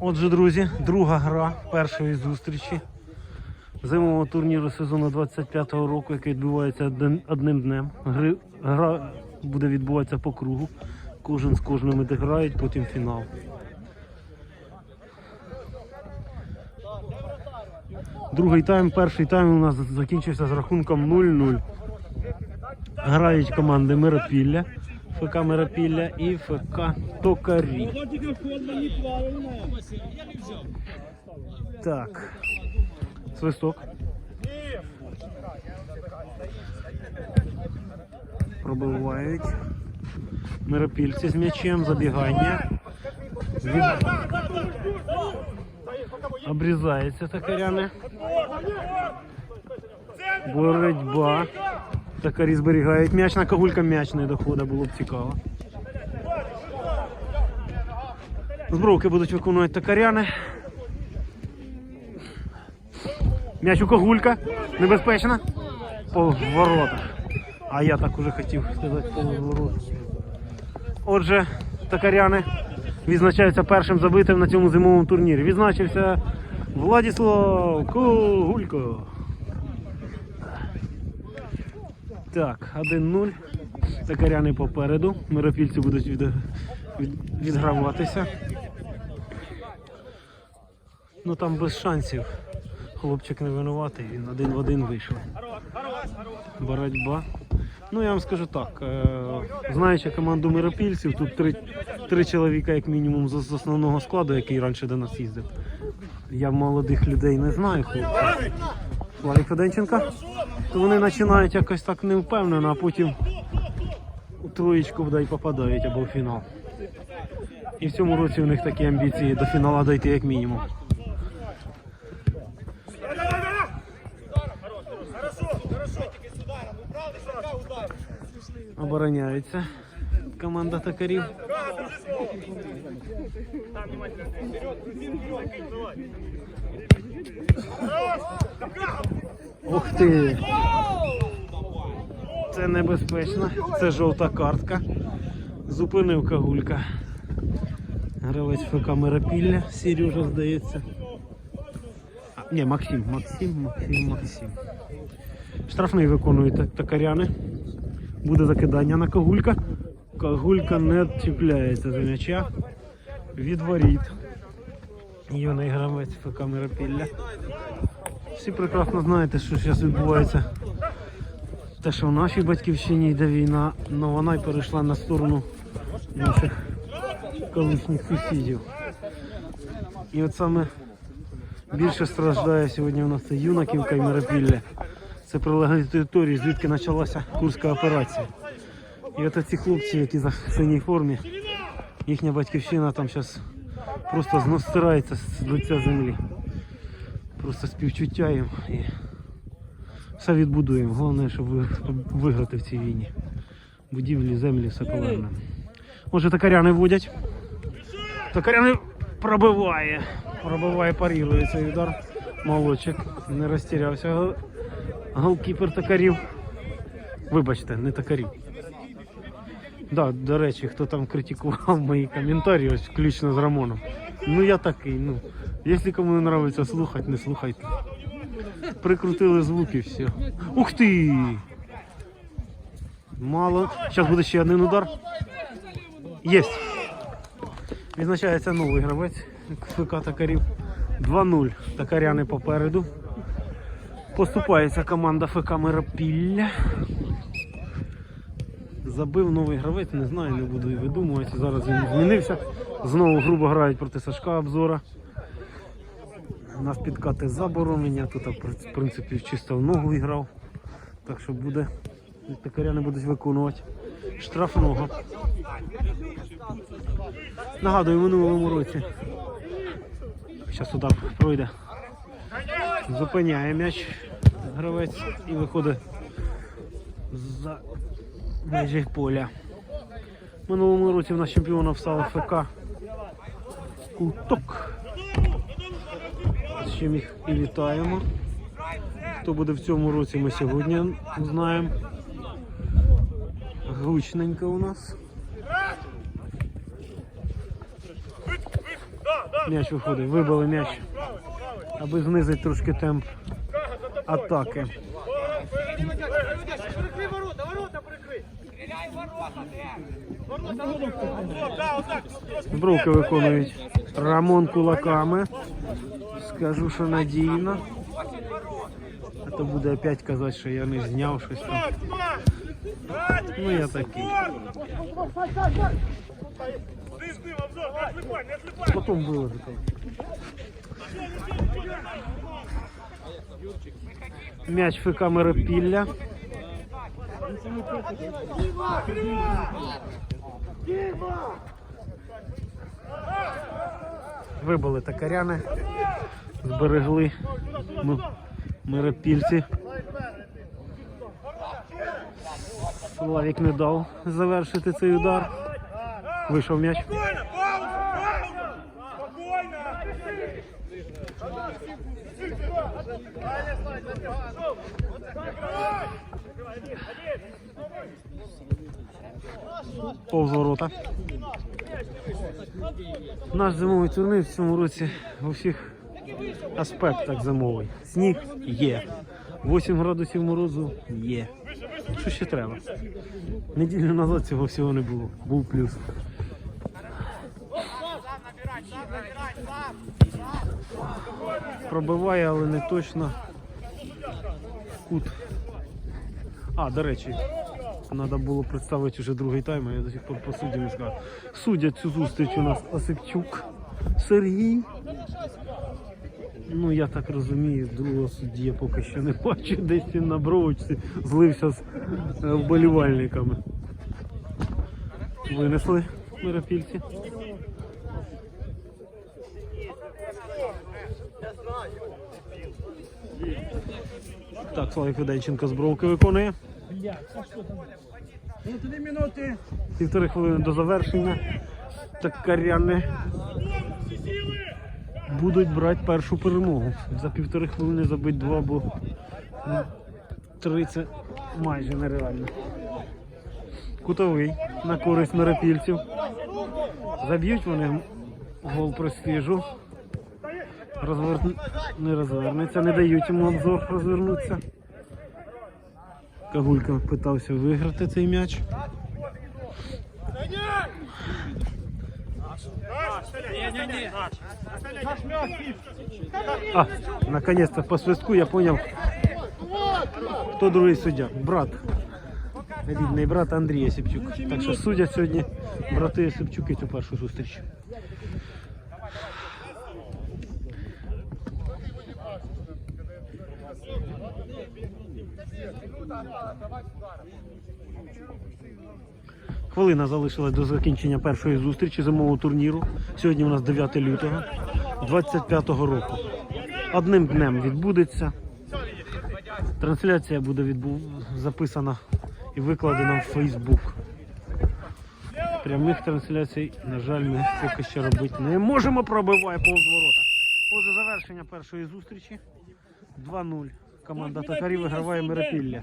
Отже, друзі, друга гра першої зустрічі зимового турніру сезону 25-го року, який відбувається одним днем. Гри, гра буде відбуватися по кругу. Кожен з кожним відіграють, потім фінал. Другий тайм, перший тайм у нас закінчився з рахунком 0-0. Грають команди Миропілля, ФК Миропілля і ФК Токарі. Так. Свисток. Пробивають. Миропільці з м'ячем, забігання. Від... Обрізається токарями. Боротьба. Токарі зберігають м'яч, на кагулька м'яч не доходить, було б цікаво. Збровки будуть виконувати токаряни. М'яч у когулька. Небезпечно. По воротах. А я так уже хотів сказати по воротах. Отже, токаряни відзначаються першим забитим на цьому зимовому турнірі. Відзначився Владіслав Когулько. Так, 1-0. Токаряни попереду. Миропільці будуть від... від... відграватися. Ну там без шансів. Хлопчик не винуватий, він один в один вийшов. Боротьба. Ну я вам скажу так, е, знаючи команду миропільців, тут три, три чоловіка, як мінімум, з, основного складу, який раніше до нас їздив. Я молодих людей не знаю, хлопців. Славік Феденченка. То вони починають якось так невпевнено, а потім у троєчку вдай попадають або в фінал. І в цьому році у них такі амбіції до фіналу дойти як мінімум. Обороняється команда токарів. Ух ти! Це небезпечно. Це жовта картка. Зупинив кагулька. Гравець ФК Миропілля, Сережа, здається. А, ні, Максим, Максим, Максим, Максим. Штрафний виконують токаряни. Буде закидання на кагулька. Кагулька не чіпляється за м'яча. Від воріт. Юний гравець ФК Миропілля. Всі прекрасно знаєте, що зараз відбувається. Те, що в нашій батьківщині йде війна, але вона й перейшла на сторону наших колишніх сусідів. І от саме більше страждає сьогодні у нас це Юнаківка і Миропілля. Це прилеглі території, звідки почалася Курська операція. І от ці хлопці, які за синій формі, їхня батьківщина там зараз просто зностирається з лиця землі. Просто співчуття їм і все відбудуємо. Головне, щоб виграти в цій війні. Будівлі, землі, все повернемо. Може токаряни водять. Токаряни пробиває. Пробиває, парірує цей удар. Молодчик. Не розтірявся. Гол- Голкіпер токарів. Вибачте, не токарів. Да, до речі, хто там критикував мої коментарі, ось включно з Рамоном. Ну я такий, ну. Якщо кому не подобається слухати, не слухайте. Прикрутили звук і все. Ух ти! Мало. Зараз буде ще один удар. Єсть. Відзначається новий гравець ФК Токарів. 2-0. Токаряни попереду. Поступається команда ФК Миропілля. Забив новий гравець, не знаю, не буду і видумувати. Зараз він змінився. Знову грубо грають проти Сашка обзора. У нас підкати заборонені, тут в принципі чисто в ногу грав. Так що буде. Токаряни будуть виконувати штрафного. Нагадую, в минулому році. Зараз удар пройде. Зупиняє м'яч гравець і виходить за межі поля. В минулому році в нас чемпіоном став ФК Куток. Чим їх і вітаємо. Хто буде в цьому році, ми сьогодні знаємо. Гучненько у нас. М'яч виходить, вибили м'яч, аби знизити трошки темп атаки. Ворота, виконують Рамон кулаками. Скажу, що надійно. А то буде опять казати, що я не зняв щось там. Ну я такий. Потім виложу. М'яч ФК Миропілля. Вибили токаряни, зберегли миропільці. Славік не дав завершити цей удар. Вийшов м'яч. Повз ворота. Наш зимовий турнір в цьому році у всіх аспектах зимовий. Сніг є. 8 градусів морозу є. Що ще треба? Неділю назад цього всього не було. Був плюс. Пробиває, але не точно. Кут. А, до речі, Треба було представити вже другий тайм, а я до сих пор по судді не сказав. Судять цю зустріч у нас Осипчук Сергій. Ну, я так розумію, другого судді я поки що не бачу. Десь він на бровочці злився з е, вболівальниками. Винесли миропільці. Так, Славік Виденченко з бровки виконує. Півтори хвилини до завершення. Токаряни будуть брати першу перемогу. За півтори хвилини забити два, бо ну, три це майже нереально. Кутовий на користь миропільців. Заб'ють вони гол престижу. Розвер... Не розвернеться, не дають йому обзор розвернутися. Кагулька питався виграти цей м'яч. А, наконец-то по свистку я понял, хто другий суддя. Брат. Рідний брат Андрій Осипчук. Так що судять сьогодні брати Осипчуки цю першу зустріч. Хвилина залишилась до закінчення першої зустрічі зимового турніру. Сьогодні у нас 9 лютого 25-го року. Одним днем відбудеться. Трансляція буде відбу... записана і викладена в Фейсбук. Прямих трансляцій, на жаль, ми поки що робити не можемо. Пробиває повз ворота. Отже, завершення першої зустрічі. 2-0. Команда Токарів виграває Миропілля.